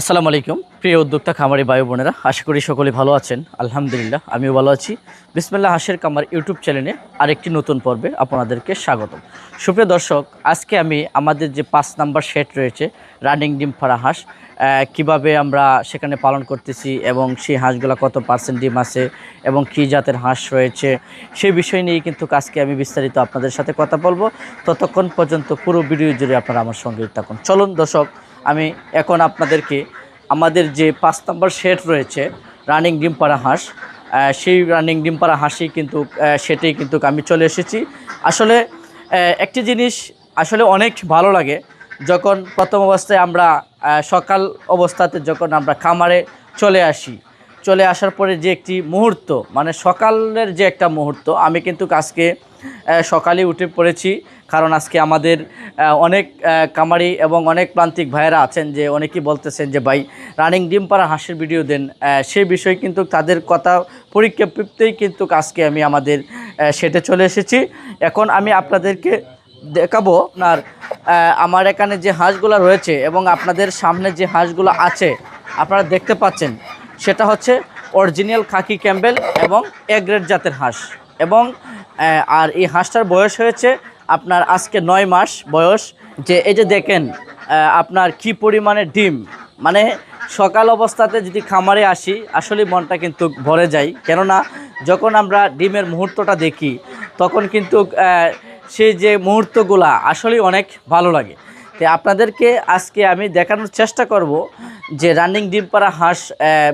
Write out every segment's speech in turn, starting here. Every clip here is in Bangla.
আসসালামু আলাইকুম। প্রিয় উদ্যোক্তা, খামারি বায়ু বোনেরা, আশা করি সকলে ভালো আছেন। আলহামদুলিল্লাহ, আমিও ভালো আছি। বিসমিল্লা হাসের কামার ইউটিউব চ্যানেলে আরেকটি নতুন পর্বে আপনাদেরকে স্বাগতম। সুপ্রিয় দর্শক, আজকে আমি আমাদের যে পাঁচ নাম্বার সেট রয়েছে, রানিং ডিম ফাড়া হাঁস কীভাবে আমরা সেখানে পালন করতেছি এবং সেই হাঁসগুলো কত পার্সেন্ট ডিম আছে এবং কী জাতের হাঁস রয়েছে, সেই বিষয় নিয়ে কিন্তু আজকে আমি বিস্তারিত আপনাদের সাথে কথা বলব। ততক্ষণ পর্যন্ত পুরো ভিডিও জুড়ে আপনারা আমার সঙ্গে থাকুন। চলুন দর্শক আমি এখন আপনাদেরকে আমাদের যে পাঁচ নম্বর সেট রয়েছে রানিং ডিম পাড়া হাঁস সেই রানিং ডিম পাড়া হাঁসই কিন্তু সেটাই কিন্তু আমি চলে এসেছি। আসলে একটি জিনিস আসলে অনেক ভালো লাগে, যখন প্রথম অবস্থায় আমরা সকাল অবস্থাতে যখন আমরা খামারে চলে আসি, চলে আসার পরে যে একটি মুহূর্ত মানে সকালের যে একটা মুহূর্ত, আমি কিন্তু আজকে সকালে উঠে পড়েছি। কারণ আজকে আমাদের অনেক কামারি এবং অনেক প্রান্তিক ভাইয়েরা আছেন যে অনেকেই বলতেছেন যে, ভাই, রানিং ডিম পাড়া হাঁসের ভিডিও দেন। সেই বিষয়ে কিন্তু তাদের কথা পরিপ্রেক্ষিতেই কিন্তু আজকে আমি আমাদের সেটে চলে এসেছি। এখন আমি আপনাদেরকে দেখাবো আপনার আমার এখানে যে হাঁসগুলো রয়েছে এবং আপনাদের সামনে যে হাঁসগুলো আছে, আপনারা দেখতে পাচ্ছেন। সেটা হচ্ছে অরিজিনাল খাকি ক্যাম্বেল এবং এগ্রেড জাতের হাঁস এবং আর এই হাঁসটার বয়স হয়েছে আপনার আজকে নয় মাস বয়স। যে এই যে দেখেন আপনার কি পরিমাণে ডিম। মানে সকাল অবস্থাতে যদি খামারে আসি, আসলে মনটা কিন্তু ভরে যায়। কেননা যখন আমরা ডিমের মুহূর্তটা দেখি, তখন কিন্তু সেই যে মুহূর্তগুলা আসলেই অনেক ভালো লাগে। তো আপনাদেরকে আজকে আমি দেখানোর চেষ্টা করব যে রানিং ডিম পাড়া হাঁস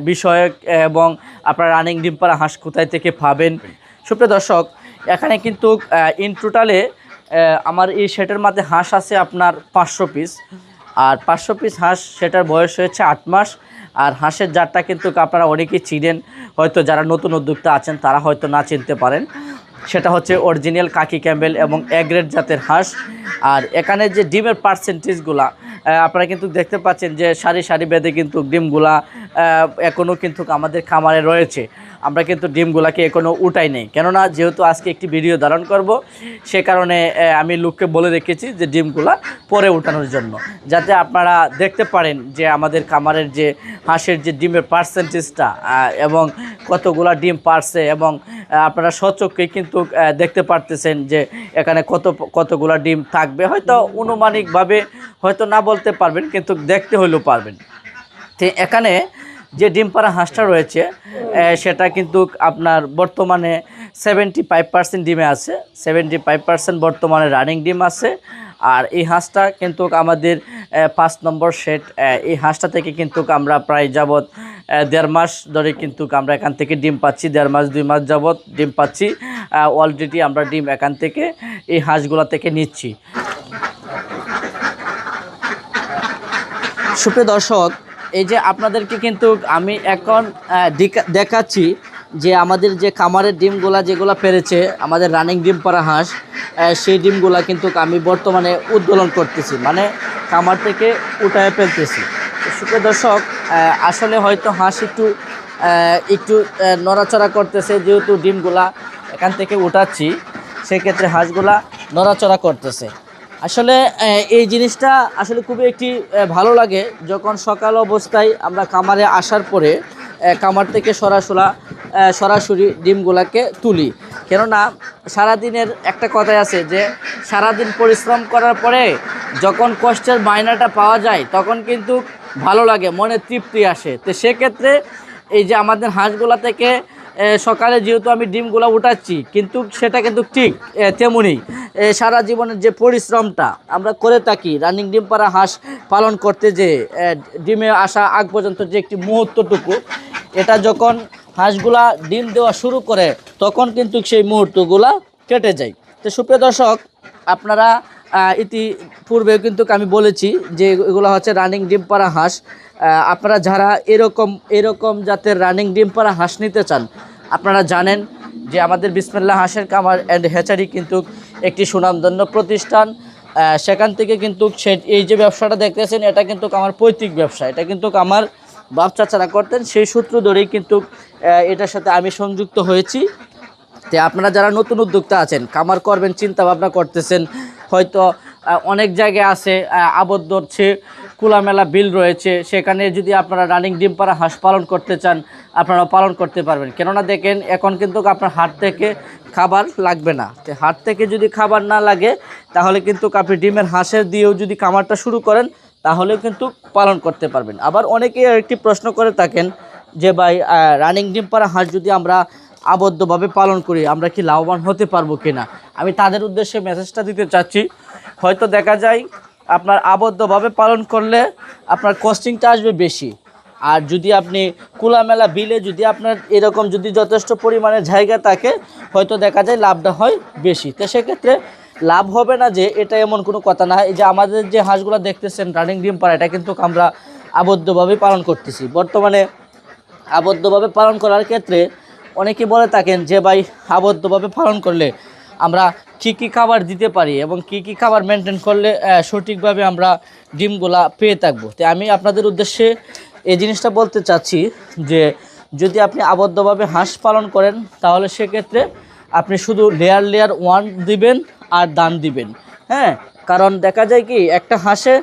বিষয়ক এবং আপনারা রানিং ডিম পাড়া হাঁস কোথায় থেকে পাবেন। সুপ্রিয় দর্শক এখানে কিন্তু ইন টোটালে আমার এই সেটের মধ্যে হাঁস আছে আপনার পাঁচশো পিস আর পাঁচশো পিস হাঁস, সেটার বয়স হয়েছে আট মাস। আর হাঁসের জাতটা কিন্তু আপনারা অনেকেই চিনেন, হয়তো যারা নতুন উদ্যোক্তা আছেন, তারা হয়তো না চিনতে পারেন। সেটা হচ্ছে অরিজিনাল কাকি ক্যাম্বেল এবং এগ্রেড জাতের হাঁস। আর এখানে যে ডিমের পার্সেন্টেজগুলা আপনারা কিন্তু দেখতে পাচ্ছেন যে সারি সারি বেঁধে কিন্তু ডিমগুলা এখনও কিন্তু আমাদের খামারে রয়েছে। আমরা কিন্তু ডিমগুলাকে এখনও উঠাই নেই। কেননা যেহেতু আজকে একটি ভিডিও ধারণ করব, সে কারণে আমি লোককে বলে রেখেছি যে ডিমগুলা পরে উঠানোর জন্য। যাতে আপনারা দেখতে পারেন যে আমাদের খামারের যে হাঁসের যে ডিমের পার্সেন্টেজটা এবং কতগুলা ডিম পারছে এবং আপনারা সচক্ষে কিন্তু দেখতে পারতেছেন যে এখানে কত, কতগুলা ডিম থাকবে। হয়তো অনুমানিকভাবে হয়তো না বলতে পারবেন, কিন্তু দেখতে হলেও পারবেন। এখানে যে ডিম পাড়া হাঁসটা রয়েছে সেটা কিন্তু আপনার বর্তমানে সেভেন্টি ফাইভ পার্সেন্ট ডিমে আছে। সেভেন্টি ফাইভ পার্সেন্ট বর্তমানে রানিং ডিম আছে। আর এই হাঁসটা কিন্তু আমাদের পাঁচ নম্বর সেট এই হাঁসটা থেকে কিন্তু আমরা প্রায় যাবৎ দেড় মাস ধরে কিন্তু আমরা এখান থেকে ডিম পাচ্ছি, দেড় মাস, দুই মাস যাবৎ ডিম পাচ্ছি। অলরেডি আমরা ডিম এখান থেকে এই হাঁসগুলা থেকে নিচ্ছি। সুপ্রিয় দর্শক এই যে আপনাদেরকে কিন্তু আমি এখন দেখাচ্ছি যে আমাদের যে খামারের ডিমগুলা যেগুলো পেরেছে, আমাদের রানিং ডিম পাড়া হাঁস সেই ডিমগুলা কিন্তু আমি বর্তমানে উদ্দোলন করতেছি। মানে খামার থেকে উঠায় ফেলতেছি। তো দর্শক আসলে হয়তো হাঁস একটু একটু নড়াচড়া করতেছে যেহেতু ডিমগুলা এখান থেকে উঠাচ্ছি, সেক্ষেত্রে হাঁসগুলা নড়াচড়া করতেছে। আসলে এই জিনিসটা আসলে খুবই একটি ভালো লাগে। যখন সকাল অবস্থায় আমরা কামারে আসার পরে কামার থেকে সরাসরি সরাসরি ডিমগুলাকে তুলি। কেননা, সারাদিনের একটা কথাই আছে যে, সারাদিন পরিশ্রম করার পরে যখন কষ্টের মায়নাটা পাওয়া যায়, তখন কিন্তু ভালো লাগে, মনে তৃপ্তি আসে। তো সেক্ষেত্রে এই যে আমাদের হাঁসগুলা থেকে সকালে যেহেতু আমি ডিমগুলো উঠাচ্ছি কিন্তু সেটা কিন্তু ঠিক তেমনই সারা জীবনের যে পরিশ্রমটা আমরা করে থাকি রানিং ডিম পাড়া হাঁস পালন করতে যে ডিমে আসা আগ পর্যন্ত যে একটি মুহূর্তটুকু এটা যখন হাঁসগুলা ডিম দেওয়া শুরু করে তখন কিন্তু সেই মুহূর্তগুলা কেটে যায়। তো সুপ্রিয় দর্শক আপনারা আহ, ইতিপূর্বে কিন্তু আমি বলেছি যে এগুলো হচ্ছে রানিং ডিম পাড়া হাঁস। আপনারা যারা এরকম এরকম জাতের রানিং ডিম পাড়া হাঁস নিতে চান আপনারা জানেন যে আমাদের বিসমিল্লা হাঁসের কামার অ্যান্ড হ্যাচারি কিন্তু একটি সুনামধন্য প্রতিষ্ঠান। সেখান থেকে কিন্তু সে এই যে ব্যবসাটা দেখতেছেন, এটা কিন্তু আমার পৈতৃক ব্যবসা। এটা কিন্তু আমার বাপ চাচারা করতেন, সেই সূত্র ধরেই কিন্তু এটার সাথে আমি সংযুক্ত হয়েছি। তো আপনারা যারা নতুন উদ্যোক্তা আছেন, কামার করবেন চিন্তা ভাবনা করতেছেন, হয়তো অনেক জায়গায় আছে আবদ্ধ হচ্ছে, খোলামেলা বিল রয়েছে। সেখানে যদি আপনারা রানিং ডিম পাড়া হাঁস পালন করতে চান আপনারা পালন করতে পারবেন। কেননা দেখেন, এখন কিন্তু আপনার হাট থেকে খাবার লাগবে না। তো হাট থেকে যদি খাবার না লাগে, তাহলে কিন্তু আপনি ডিমের হাঁসের দিয়েও যদি খামারটা শুরু করেন, তাহলেও কিন্তু পালন করতে পারবেন। আবার অনেকেই একটি প্রশ্ন করে থাকেন যে, ভাই রানিং ডিম পাড়া হাঁস যদি আমরা আবদ্ধভাবে পালন করি, আমরা কি লাভবান হতে পারব কিনা আমি তাদের উদ্দেশ্যে মেসেজটা দিতে চাচ্ছি। হয়তো দেখা যায়, আপনার আবদ্ধভাবে পালন করলে আপনার কস্টিংটা আসবে বেশি। আর যদি আপনি খোলামেলা বিলে যদি আপনার এরকম যদি যথেষ্ট পরিমাণে জায়গা থাকে, হয়তো দেখা যায় লাভটা হয় বেশি। তো সেক্ষেত্রে লাভ হবে না যে এটা এমন কোনো কথা না। যে আমাদের যে হাঁসগুলো দেখতেছেন, রানিং ডিম পাড়া এটা কিন্তু আমরা আবদ্ধভাবে পালন করতেছি। বর্তমানে আবদ্ধভাবে পালন করার ক্ষেত্রে অনেকে বলে থাকেন যে, ভাই, আবদ্ধভাবে পালন করলে আমরা কি কি খাবার দিতে পারি এবং কি কি খাবার মেনটেন করলে সঠিকভাবে আমরা ডিমগুলা পেয়ে থাকব? তো আমি আপনাদের উদ্দেশ্যে এই জিনিসটা বলতে চাচ্ছি যে যদি আপনি আবদ্ধভাবে হাঁস পালন করেন, তাহলে সেক্ষেত্রে আপনি শুধু লেয়ার লেয়ার ওয়ান দিবেন আর দান দিবেন। হ্যাঁ কারণ দেখা যায় কি, একটা হাঁসে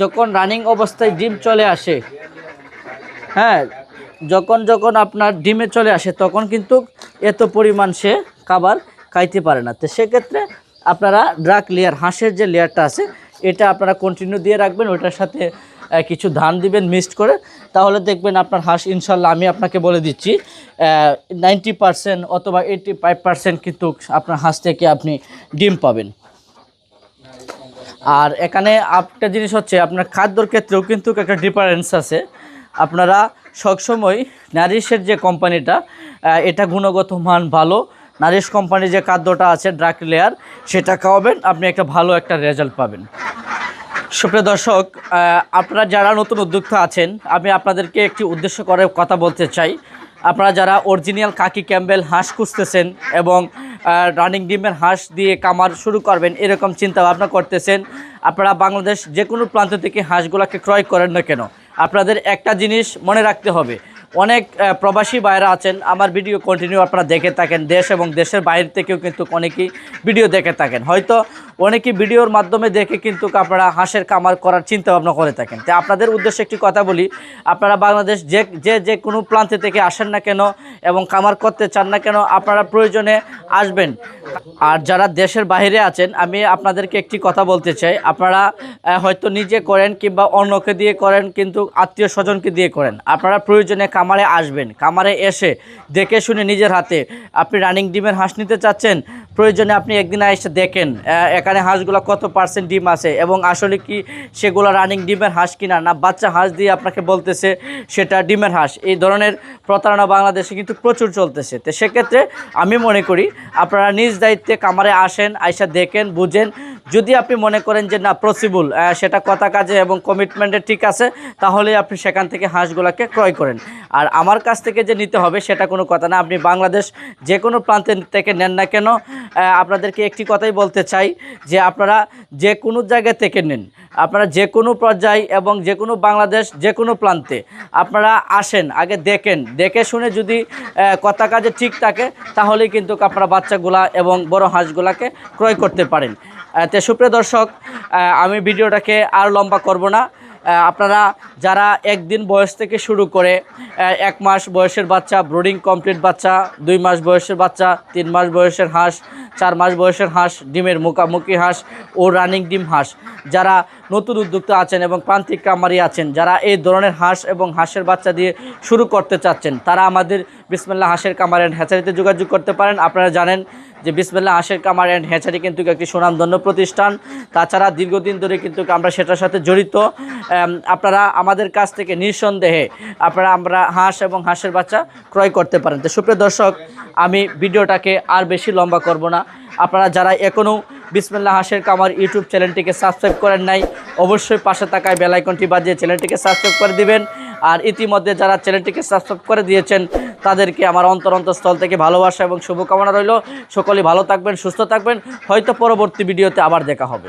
যখন রানিং অবস্থায় ডিম চলে আসে হ্যাঁ যখন যখন আপনার ডিমে চলে আসে, তখন কিন্তু এত পরিমাণ সে খাবার খাইতে পারে না। তো সেক্ষেত্রে আপনারা ড্রাক লেয়ার হাঁসের যে লেয়ারটা আছে, এটা আপনারা কন্টিনিউ দিয়ে রাখবেন, ওটার সাথে কিছু ধান দিবেন মিক্সড করে। তাহলে দেখবেন আপনার হাঁস ইনশাল্লাহ আমি আপনাকে বলে দিচ্ছি নাইনটি পারসেন্ট অথবা এইটি ফাইভ পারসেন্ট কিন্তু আপনার হাঁস থেকে আপনি ডিম পাবেন। আর এখানে একটা জিনিস হচ্ছে, আপনার খাদ্যর ক্ষেত্রেও কিন্তু একটা ডিফারেন্স আছে। আপনারা সবসময় নারিশের যে কোম্পানিটা এটা গুণগত মান ভালো। নারিশ কোম্পানির যে খাদ্যটা আছে ড্রাক লেয়ার সেটা খাওয়াবেন, আপনি একটা ভালো একটা রেজাল্ট পাবেন। সুপ্রিয় দর্শক আপনারা যারা নতুন উদ্যোক্তা আছেন, আমি আপনাদেরকে একটি উদ্দেশ্য করে কথা বলতে চাই। আপনারা যারা অরিজিনাল কাকি ক্যাম্বেল হাঁস খুঁজতেছেন এবং রানিং ডিমের হাঁস দিয়ে কামার শুরু করবেন, এরকম চিন্তা ভাবনা করতেছেন, আপনারা বাংলাদেশ যে কোনো প্রান্ত থেকে হাঁসগুলোকে ক্রয় করেন না কেন? আপনাদের একটা জিনিস মনে রাখতে হবে। অনেক প্রবাসী বাইরা আছেন, আমার ভিডিও কন্টিনিউ আপনারা দেখে থাকেন, দেশ এবং দেশের বাইরে থেকেও কিন্তু অনেকেই ভিডিও দেখে থাকেন। হয়তো অনেকেই ভিডিওর মাধ্যমে দেখে কিন্তু আপনারা হাঁসের কামার করার চিন্তা ভাবনা করে থাকেন। তো আপনাদের উদ্দেশ্যে একটি কথা বলি, আপনারা বাংলাদেশ যে যে যে কোনো প্রান্তে থেকে আসেন না কেন এবং কামার করতে চান না কেন, আপনারা প্রয়োজনে আসবেন। আর যারা দেশের বাইরে আছেন, আমি আপনাদেরকে একটি কথা বলতে চাই। আপনারা হয়তো নিজে করেন কিংবা অন্যকে দিয়ে করেন, কিন্তু আত্মীয় স্বজনকে দিয়ে করেন। আপনারা প্রয়োজনে কামারে আসবেন। কামারে এসে দেখে শুনে নিজের হাতে আপনি রানিং ডিমের হাঁস নিতে চাচ্ছেন প্রয়োজনে আপনি একদিন এসে দেখেন এখানে হাঁসগুলো কত পার্সেন্ট ডিম আছে এবং আসলে কি সেগুলো রানিং ডিমের হাঁস কিনা না, বাচ্চা হাঁস দিয়ে আপনাকে বলতেছে সেটা ডিমের হাঁস। এই ধরনের প্রতারণা বাংলাদেশে কিন্তু প্রচুর চলতেছে। তো সেক্ষেত্রে আমি মনে করি, আপনারা নিজ দায়িত্বে কামারে আসেন আইসা দেখেন, বুঝেন যদি আপনি মনে করেন যে না পসিবল সেটা কথা কাজে এবং কমিটমেন্টে ঠিক আছে, তাহলে আপনি সেখান থেকে হাঁসগুলোকে ক্রয় করেন। আর আমার কাছ থেকে যে নিতে হবে, সেটা কোনো কথা না। আপনি বাংলাদেশ যে কোনো প্রান্তে থেকে নেন না কেন আপনাদেরকে একটি কথাই বলতে চাই যে আপনারা যে কোনো জায়গা থেকে নেন, আপনারা যে কোনো পর্যায়ে এবং যে কোনো বাংলাদেশ যে কোনো প্রান্তে আপনারা আসেন, আগে দেখেন। দেখে শুনে যদি কথা কাজে ঠিক থাকে, তাহলেই কিন্তু আপনারা বাচ্চাগুলা এবং বড় হাঁসগুলাকে ক্রয় করতে পারেন। তো সুপ্রিয় দর্শক আমি ভিডিওটাকে আর লম্বা করব না। আপনারা যারা একদিন বয়স থেকে শুরু করে এক মাস বয়সের বাচ্চা, ব্রোডিং কমপ্লিট বাচ্চা, দুই মাস বয়সের বাচ্চা, তিন মাস বয়সের হাঁস, চার মাস বয়সের হাঁস, ডিমের মুখামুখি হাঁস ও রানিং ডিম হাঁস, যারা নতুন উদ্যোক্তা আছেন এবং প্রান্তিক কামারি আছেন। যারা এই ধরনের হাঁস এবং হাঁসের বাচ্চা দিয়ে শুরু করতে চাচ্ছেন, তারা আমাদের বিসমিল্লা হাঁসের কামার অ্যান্ড হ্যাচারিতে যোগাযোগ করতে পারেন। আপনারা জানেন যে বিসমিল্লা হাঁসের কামার অ্যান্ড হ্যাচারি কিন্তু একটি সুনামধন্য প্রতিষ্ঠান। তাছাড়া দীর্ঘদিন ধরে কিন্তু আমরা সেটার সাথে জড়িত। আপনারা আমাদের কাছ থেকে নিঃসন্দেহে আপনারা আমরা হাঁস এবং হাঁসের বাচ্চা ক্রয় করতে পারেন। তো সুপ্রিয় দর্শক, আমি ভিডিওটাকে আর বেশি লম্বা করব না। আপনারা যারা এখনও বিসমিল্লা হাসের কামার ইউটিউব চ্যানেলটিকে সাবস্ক্রাইব করেন নাই, অবশ্যই পাশে থাকায় বেলাইকনটি বাজিয়ে চ্যানেলটিকে সাবস্ক্রাইব করে দিবেন। আর ইতিমধ্যে যারা চ্যানেলটিকে সাবস্ক্রাইব করে দিয়েছেন, তাদেরকে আমার অন্তর অন্তঃস্থল থেকে ভালোবাসা এবং শুভকামনা রইল। সকলেই ভালো থাকবেন, সুস্থ থাকবেন। হয়তো পরবর্তী ভিডিওতে আবার দেখা হবে।